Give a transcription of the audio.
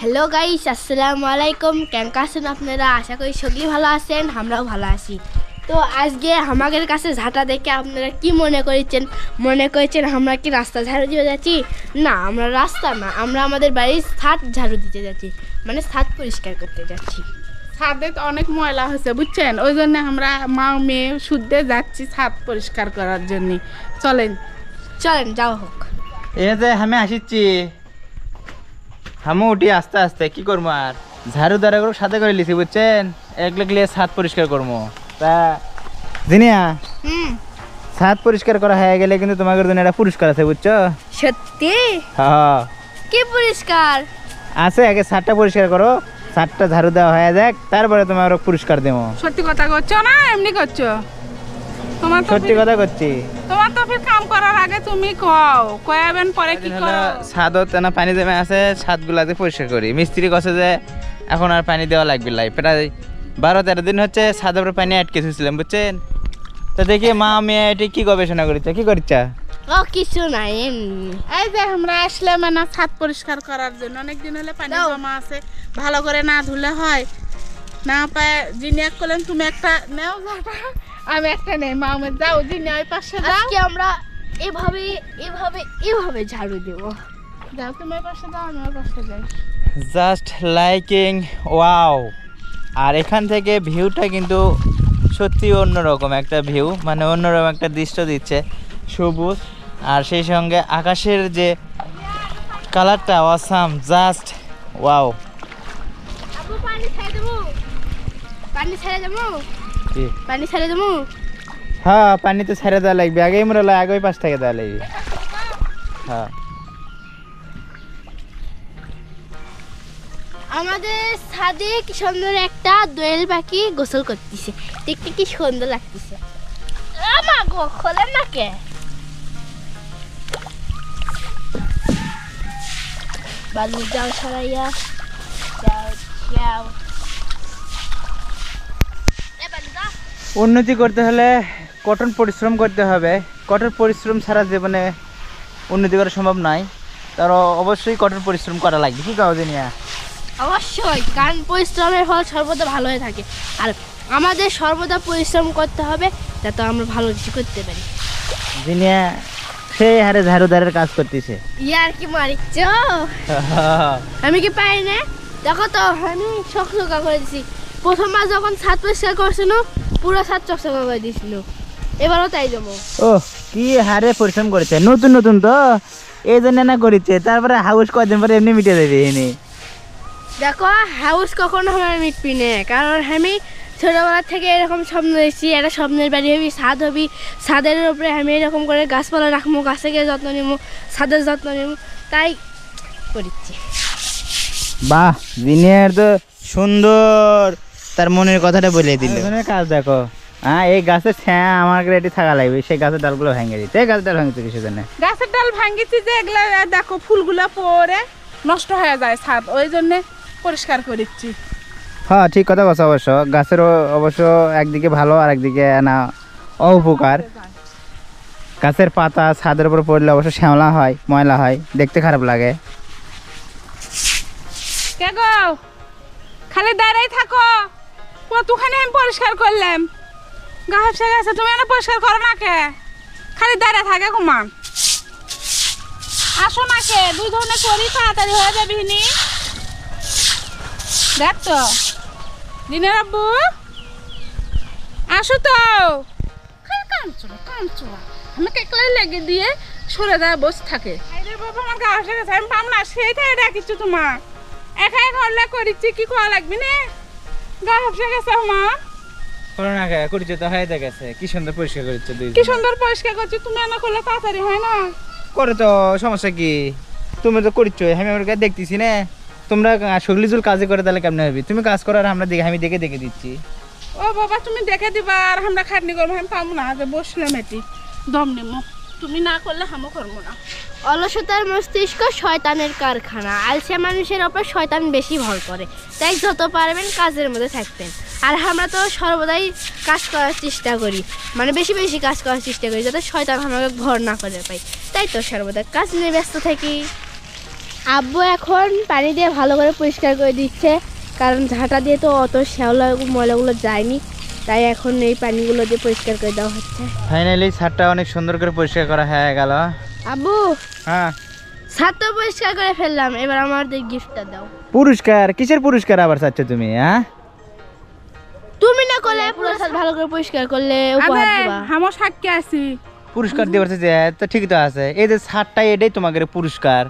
Hello guys আসসালামু আলাইকুম কেমন আছেন আপনারা? আশা করি সকলেই ভালো আছেন আমরাও ভালো আছি। তো আজকে আমাদের কাছে ঝাঁটা দেখে আপনারা কি মনে করেছেন? মনে করেছেন আমরা কি রাস্তা ঝাড়ু দিতে যাচ্ছি? না আমরা রাস্তা না আমরা আমাদের বাড়ির ছাদ ঝাড়ু দিতে যাচ্ছি মানে ছাদ পরিষ্কার করতে যাচ্ছি। ছাদে তো অনেক ময়লা হয়েছে বুঝছেন? ওই জন্য আমরা মা মেয়ে শুদ্ধে যাচ্ছি ছাদ পরিষ্কার করার জন্য। চলেন। চলেন যাও হোক। এই যে আমি আসিচ্ছি হামু উঠি আস্তে আস্তে কি করব আর? ঝাড়ু দাঁড়া করে সাথে করে লিছি বুঝছেন? এক লিয়ে ছাদ পরিষ্কার করব তা জিনিয়া ছাদ পরিষ্কার করা হয়ে গেলে কিন্তু তোমাদের জন্য একটা পুরস্কার আছে বুঝছ? সত্যি? হ্যাঁ কি পরিষ্কার আছে আগে ছাদটা পরিষ্কার করো। ছাদটা ঝাড়ু দেওয়া হয়ে যাক তারপরে তোমার পুরস্কার দেবো। সত্যি কথা করছ না এমনি করছ তোমার তো সত্যি কথা করছি তোমার তো ফির কাম করার আগে তুমি কও কয়াবেন পরে কি দিন হলো করো ছাদত না পানি জমে আছে ছাদগুলাতে পরিষ্কার করি। মিস্ত্রি কছে যে এখন আর পানি দেওয়া লাগবে লাই। প্রায় বারো তেরো দিন হচ্ছে ছাদের উপরে পানি আটকে থুছিলাম বুঝছেন? তো দেখি মা মেয়ে এটি কি গবেষণা করিচ্ছে কি করিচ্ছা? ও কিছু নাই এই যে আমরা আসলে মানে ছাদ পরিষ্কার করার জন্য অনেক দিন হলে পানি জমা আছে ভালো করে না ধুলে হয়। না পায় যিনি এক করলেন তুমি একটা নেও যাটা আমি একটা নেই মা আমার যাও ওই পাশে যাও। আজকে আমরা এভাবে এভাবে এভাবে ঝাড়ু দেবো। যাও তুমি ওই পাশে যাও আমি ওই পাশে যাই। জাস্ট লাইকিং ওয়াও আর এখান থেকে ভিউটা কিন্তু সত্যি অন্যরকম একটা ভিউ মানে অন্যরকম একটা দৃশ্য দিচ্ছে সবুজ। আর সেই সঙ্গে আকাশের যে কালারটা অসাম জাস্ট ওয়াও পানি ছেড়ে দেবো? পানি ছেড়ে দেবো? পানি ছেড়ে দেবো হ্যাঁ পানি তো ছেড়ে দেওয়া লাগবে। আগেই মনে হলো আগে পাশ থেকে দেওয়া লাগবে। হ্যাঁ। আমাদের ছাদে কি সুন্দর একটা দোয়েল পাখি গোসল করতেছে। দেখতে কি সুন্দর লাগতেছে। আমা গো খোলেন না কে? বালু যাও সরাইয়া। যাও যাও। উন্নতি করতে হলে কঠোর পরিশ্রম করতে হবে। কঠোর পরিশ্রম ছাড়া জীবনে উন্নতি করা সম্ভব নয় তার অবশ্যই কঠোর পরিশ্রম করা লাগবে কি কাউ জানিয়া অবশ্যই কারণ পরিশ্রমের ফল সর্বদা ভালো হয়ে থাকে। আর আমাদের সর্বদা পরিশ্রম করতে হবে যাতে আমরা ভালো কিছু করতে পারি। জিনিয়া সেই হারে ঝাড়ুদারের কাজ করতেছে। ইয়ার কি মারিচ্ছ? আমি কি পাই না? দেখো তো আমি চকচকা করে দিছি। প্রথমবার যখন ছাদ পরিষ্কার করছিল পুরো ছাদ চকচকা করে দিছিল এবারও তাই যাব ও কি হারে পরিশ্রম করেছে। নতুন নতুন তো। এই জন্য না করেছে। তারপরে হাউস কদিন পরে এমনি মিটে দেবে এনে। দেখো হাউস কখনো আমার মিটবি না। কারণ আমি ছোটবেলা থেকে এরকম স্বপ্ন দেখছি। একটা স্বপ্নের বাড়ি হবি ছাদ হবি। ছাদের উপরে আমি এরকম করে গাছপালা রাখব গাছে গিয়ে যত্ন নিব ছাদের যত্ন নিব। তাই করিচ্ছি। বাহ জিনিয়ার তো সুন্দর। তার মনের কথাটা বলে দিল। কাজ দেখো। হ্যাঁ এই গাছের ছায়া আমার এটি থাকা লাগবে। সেই গাছের ডালগুলো ভেঙে দিতে। এই গাছের ডাল ভাঙছে কিছু জন্য? গাছের ডাল ভাঙ্গিছি যে এগুলা দেখো ফুলগুলো পরে নষ্ট হয়ে যায় ছাদ। ওই জন্যে পরিষ্কার করিচ্ছি হ্যাঁ ঠিক কথা বলছো অবশ্য। গাছের অবশ্য একদিকে ভালো আর একদিকে না অপকার। গাছের পাতা ছাদের উপর পড়লে অবশ্য শ্যামলা হয় ময়লা হয়। দেখতে খারাপ লাগে। কে গো? খালি দাঁড়াই থাকো। কতখানি আমি পরিষ্কার করলাম? গা হাফসে গেছে তুমি এনে পরিষ্কার করো না কে খালি দাঁড়ায় থাকে ঘুমান আসো না কে দুই ধরনের করি তাড়াতাড়ি হয়ে যাবি হিনি। দেখ তো। দিনের আব্বু আসো তো। খালি না কাঁদছো আমাকে একলাই লেগে দিয়ে সরে যায় বসে থাকে। বাবা আমার গা হাসে গেছে আমি পাম না সেইটাই ডাকিচ্ছি তোমার। একাই ঘরলে করিচ্ছি কি করা লাগবি না? গা হাসে গেছে আমার করোনা করেছে তো হয়ে গেছে। কি সুন্দর পরিষ্কার করেছে দুই কি সুন্দর পরিষ্কার করছি তুমি না করলে তাড়াতাড়ি হয় না? করে তো সমস্যা কি? তুমি তো করছ আমি আমার কাছে দেখতেছি না। তোমরা সগলি জুল কাজে করে তাহলে কেমন হবে? তুমি কাজ করো আর আমরা দেখে আমি দেখে দেখে দিচ্ছি। ও বাবা তুমি দেখে দিবা আর আমরা খাটনি করব আমি পাবো না যে বসলাম এটি। দম নেব তুমি না করলে হামও করব না। অলসতার মস্তিষ্ক শয়তানের কারখানা। আলসিয়া মানুষের ওপর শয়তান বেশি ভর করে। তাই যত পারবেন কাজের মধ্যে থাকবেন। আর আমরা তো সর্বদাই কাজ করার চেষ্টা করি। মানে বেশি বেশি কাজ করার চেষ্টা করি যাতে শয়তান আমাকে ভর না করে পাই তাই তো সর্বদা কাজ নিয়ে ব্যস্ত থাকি। আব্বু এখন পানি দিয়ে ভালো করে পরিষ্কার করে দিচ্ছে। কারণ ঝাঁটা দিয়ে তো অত শ্যাওলা ময়লাগুলো যায়নি। তাই এখন এই পানিগুলো দিয়ে পরিষ্কার করে দেওয়া হচ্ছে। ফাইনালি ছাদটা অনেক সুন্দর করে পরিষ্কার করা হয়ে গেল। আব্বু হ্যাঁ। ছাদ তো পরিষ্কার করে ফেললাম এবার আমাদের গিফটটা দাও। পুরস্কার? কিসের পুরস্কার আবার চাচ্ছ তুমি হ্যাঁ? তুমি না করলে পুরো ছাদ ভালো করে পরিষ্কার করলে উপহার দিবা। আমার সাক্ষী আছি। পুরস্কার দিবার চাইছে তো ঠিক তো আছে। এই যে ছাদটা এটাই তোমাকে পুরস্কার।